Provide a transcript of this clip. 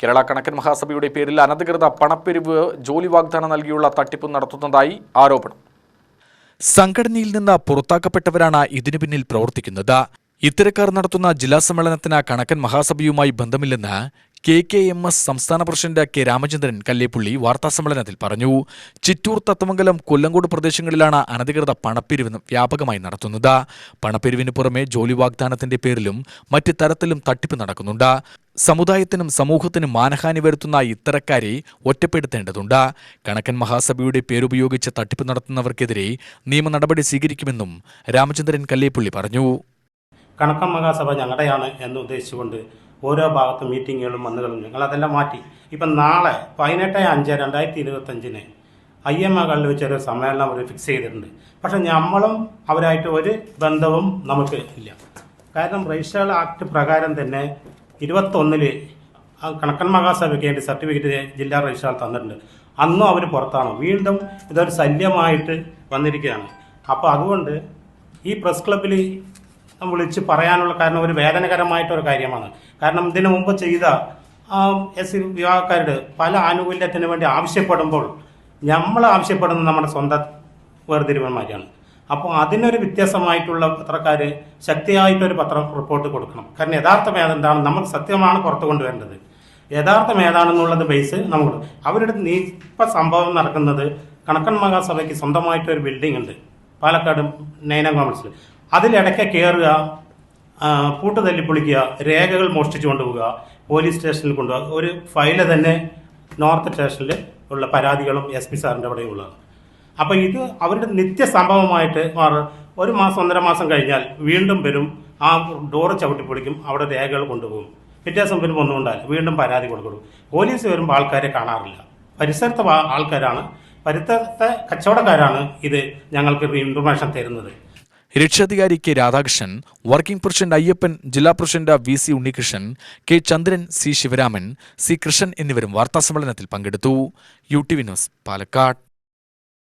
കേരള കണക്കൻ മഹാസഭയുടെ പേരിൽ അനധികൃത പണപ്പെരിവ് ജോലി വാഗ്ദാനം നൽകിയുള്ള തട്ടിപ്പ് നടത്തുന്നതായി ആരോപണം. സംഘടനയിൽ നിന്ന് പുറത്താക്കപ്പെട്ടവരാണ് ഇതിനു പിന്നിൽ പ്രവർത്തിക്കുന്നത്. ഇത്തരക്കാർ നടത്തുന്ന ജില്ലാ സമ്മേളനത്തിന് കണക്കൻ മഹാസഭയുമായി ബന്ധമില്ലെന്ന് കെ കെ എം എസ് സംസ്ഥാന പ്രസിഡന്റ് കെ രാമചന്ദ്രൻ കല്ലേപ്പുള്ളി വാർത്താസമ്മേളനത്തിൽ പറഞ്ഞു. ചിറ്റൂർ തത്തമംഗലം കൊല്ലങ്കോട് പ്രദേശങ്ങളിലാണ് അനധികൃത പണപ്പിരിവ് വ്യാപകമായി നടത്തുന്നത്. പണപ്പിരിവിന് പുറമെ ജോലി വാഗ്ദാനത്തിന്റെ പേരിലും മറ്റ് തരത്തിലും തട്ടിപ്പ് നടക്കുന്നുണ്ട്. സമുദായത്തിനും സമൂഹത്തിനും മാനഹാനി വരുത്തുന്ന ഇത്തരക്കാരെ ഒറ്റപ്പെടുത്തേണ്ടതുണ്ട്. കണക്കൻ മഹാസഭയുടെ പേരുപയോഗിച്ച് തട്ടിപ്പ് നടത്തുന്നവർക്കെതിരെ നിയമ നടപടി സ്വീകരിക്കുമെന്നും രാമചന്ദ്രൻ കല്ലേപ്പുള്ളി പറഞ്ഞു. കണക്കൻ മഹാസഭ ഞങ്ങളുടെയാണ് എന്ന് ഉദ്ദേശിച്ചുകൊണ്ട് ഓരോ ഭാഗത്തും മീറ്റിങ്ങുകളും വന്നുകളും ഞങ്ങൾ അതെല്ലാം മാറ്റി. ഇപ്പം നാളെ പതിനെട്ട് അഞ്ച് രണ്ടായിരത്തി ഇരുപത്തഞ്ചിന് ഐ എം എകളിൽ വെച്ചൊരു സമ്മേളനം അവർ ഫിക്സ് ചെയ്തിട്ടുണ്ട്. പക്ഷേ നമ്മളും അവരായിട്ട് ഒരു ബന്ധവും നമുക്ക് ഇല്ല. കാരണം രജിസ്റ്റർ ആക്ട് പ്രകാരം തന്നെ ഇരുപത്തൊന്നിൽ ആ കണക്കൻ മഹാസഭയ്ക്ക് വേണ്ടി സർട്ടിഫിക്കറ്റ് ജില്ലാ രജിസ്ട്രാർ തന്നിട്ടുണ്ട്. അന്നും അവർ പുറത്താണ്. വീണ്ടും ഇതൊരു ശല്യമായിട്ട് വന്നിരിക്കുകയാണ്. അപ്പോൾ അതുകൊണ്ട് ഈ പ്രസ് ക്ലബ്ബിൽ വിളിച്ച് പറയാനുള്ള കാരണം ഒരു വേദനകരമായിട്ടൊരു കാര്യമാണ്. കാരണം ഇതിനു മുമ്പ് ചെയ്ത എസ് സി വിഭാഗക്കാരുടെ പല ആനുകൂല്യത്തിന് വേണ്ടി ആവശ്യപ്പെടുമ്പോൾ നമ്മൾ ആവശ്യപ്പെടുന്നത് നമ്മുടെ സ്വന്തം വേർതിരിവന്മാരാണ്. അപ്പോൾ അതിനൊരു വ്യത്യാസമായിട്ടുള്ള പത്രക്കാർ ശക്തിയായിട്ടൊരു പത്രം റിപ്പോർട്ട് കൊടുക്കണം. കാരണം യഥാർത്ഥം ഏതെന്താണ് നമ്മൾ സത്യമാണ് പുറത്തു കൊണ്ടുവരേണ്ടത്. യഥാർത്ഥം ഏതാണെന്നുള്ളത് ബേസ് നമ്മൾ അവരുടെ നീപ്പ സംഭവം നടക്കുന്നത് കണക്കൻ മഹാസഭയ്ക്ക് സ്വന്തമായിട്ടൊരു ബിൽഡിംഗ് ഉണ്ട്. പാലക്കാട് നൈന കോമൺസിൽ അതിലിടയ്ക്ക് കയറുക പൂട്ട് തല്ലിപ്പൊളിക്കുക രേഖകൾ മോഷ്ടിച്ചു കൊണ്ടുപോവുക പോലീസ് സ്റ്റേഷനിൽ കൊണ്ടുപോകുക ഒരു ഫയൽ തന്നെ നോർത്ത് സ്റ്റേഷനിൽ ഉള്ള പരാതികളും എസ് പി സാറിന്റെ അവിടെ ഉള്ളതാണ്. അപ്പോൾ ഇത് അവരുടെ നിത്യ സംഭവമായിട്ട് മാറും. ഒരു മാസം ഒന്നര മാസം കഴിഞ്ഞാൽ വീണ്ടും വരും ആ ഡോറ് ചവിട്ടി പൊളിക്കും അവിടെ രേഖകൾ കൊണ്ടുപോകും. പിറ്റേ ദിവസം വരുമ്പോൾ ഒന്നും ഉണ്ടാവില്ല. വീണ്ടും പരാതി കൊടുക്കും. പോലീസ് വരുമ്പോൾ ആൾക്കാരെ കാണാറില്ല. പരിസരത്തെ ആൾക്കാരാണ്. പരിസരത്തെ കച്ചവടക്കാരാണ് ഇത് ഞങ്ങൾക്ക് ഇൻഫർമേഷൻ തരുന്നത്. രക്ഷാധികാരി K Radhakrishnan working president Ayyappan ജില്ലാ president V C Unnikrishnan K Chandran C Sivaraman C Krishnan എന്നിവരും വാർത്താസമ്മേളനത്തിൽ പങ്കെടുത്തു. U T V news Palakkad.